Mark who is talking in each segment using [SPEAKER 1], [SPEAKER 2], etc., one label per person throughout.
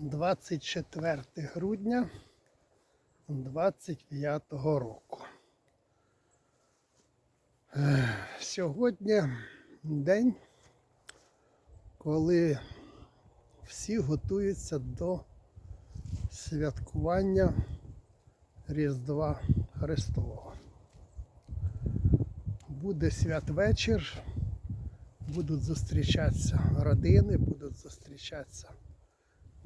[SPEAKER 1] 24 грудня 25 року. Сьогодні день, коли всі готуються до святкування Різдва Христового. Буде святвечір, будуть зустрічатися родини, будуть зустрічатися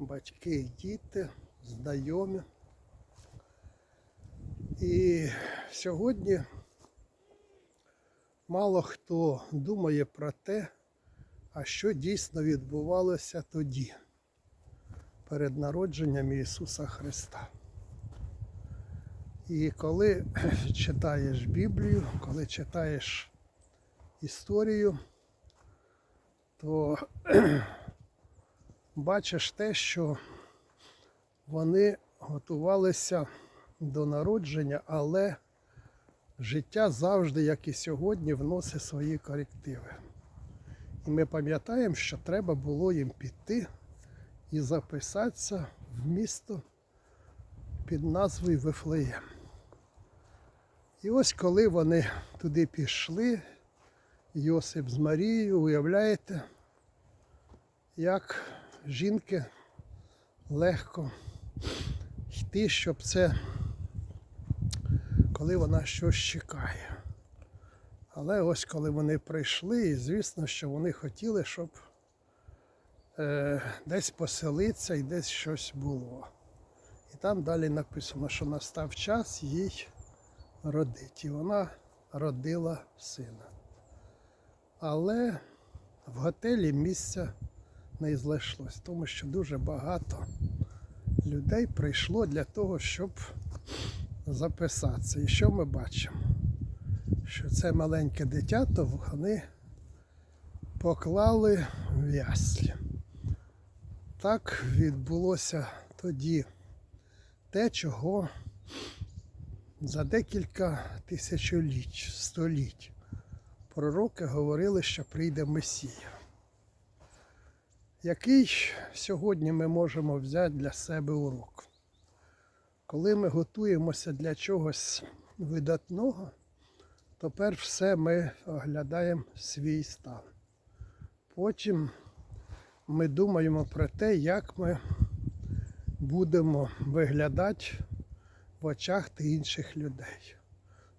[SPEAKER 1] батьки діти, знайомі. І сьогодні мало хто думає про те, а що дійсно відбувалося тоді, перед народженням Ісуса Христа. І коли читаєш Біблію, коли читаєш історію, то бачиш те, що вони готувалися до народження, але життя завжди, як і сьогодні, вносить свої корективи. І ми пам'ятаємо, що треба було їм піти і записатися в місто під назвою Вифлеєм. І ось коли вони туди пішли, Йосип з Марією, уявляєте, як жінки легко йти, щоб це, коли вона щось чекає. Але ось коли вони прийшли, і звісно, що вони хотіли, щоб е, десь поселитися і десь щось було. І там далі написано, що настав час їй родити. І вона родила сина. Але в готелі місця не знайшлось, тому що дуже багато людей прийшло для того, щоб записатися. І що ми бачимо? Що це маленьке дитято вони поклали в яслі. Так відбулося тоді те, чого за декілька тисячоліть, століть пророки говорили, що прийде Месія. Який сьогодні ми можемо взяти для себе урок? Коли ми готуємося для чогось видатного, то перш все ми оглядаємо свій стан. Потім ми думаємо про те, як ми будемо виглядати в очах інших людей.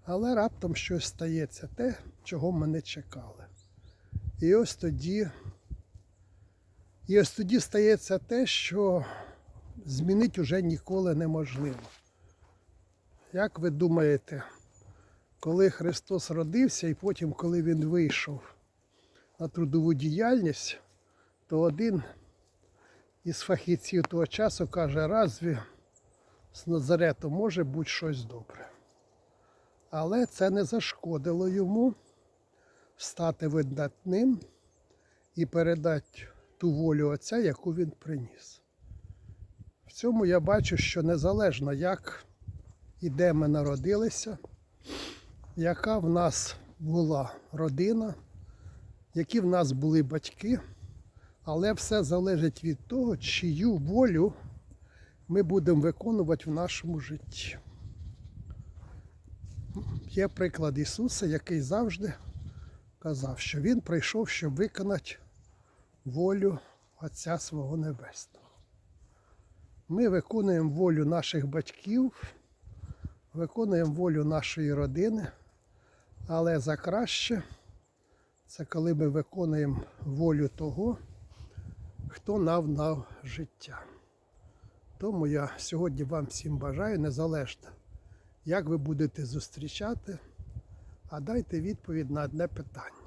[SPEAKER 1] Але раптом щось стається те, чого ми не чекали. І ось тоді і ось тоді стається те, що змінити вже ніколи неможливо. Як ви думаєте, коли Христос родився і потім, коли Він вийшов на трудову діяльність, то один із фахівців того часу каже, разві з Назарету може бути щось добре. Але це не зашкодило йому стати видатним і передати ту волю Отця, яку він приніс. В цьому я бачу, що незалежно як і де ми народилися, яка в нас була родина, які в нас були батьки, але все залежить від того, чию волю ми будемо виконувати в нашому житті. Є приклад Ісуса, який завжди казав, що Він прийшов, щоб виконати волю Отця свого Небесного. Ми виконуємо волю наших батьків, виконуємо волю нашої родини, але за краще це коли ми виконуємо волю того, хто нам дав життя. Тому я сьогодні вам всім бажаю незалежно, як ви будете зустрічати, а дайте відповідь на одне питання.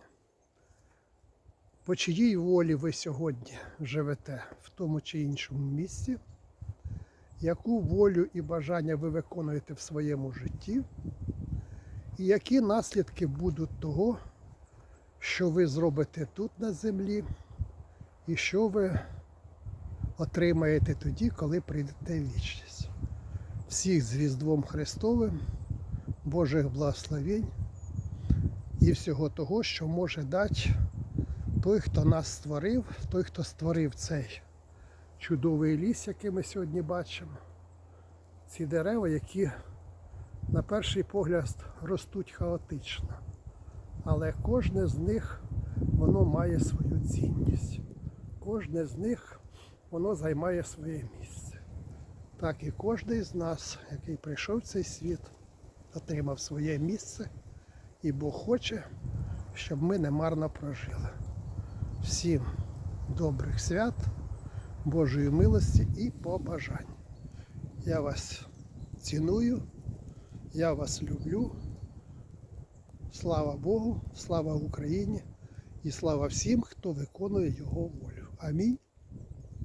[SPEAKER 1] По чиїй волі ви сьогодні живете в тому чи іншому місці, яку волю і бажання ви виконуєте в своєму житті, і які наслідки будуть того, що ви зробите тут на землі, і що ви отримаєте тоді, коли прийдете в вічність. Всіх з Різдвом Христовим, Божих благословень і всього того, що може дати той, хто нас створив, той, хто створив цей чудовий ліс, який ми сьогодні бачимо. Ці дерева, які на перший погляд ростуть хаотично. Але кожне з них воно має свою цінність. Кожне з них воно займає своє місце. Так і кожен з нас, який прийшов в цей світ, отримав своє місце, і Бог хоче, щоб ми не марно прожили. Всім добрих свят, Божої милості і побажань. Я вас ціную, я вас люблю. Слава Богу, слава Україні і слава всім, хто виконує його волю. Амінь.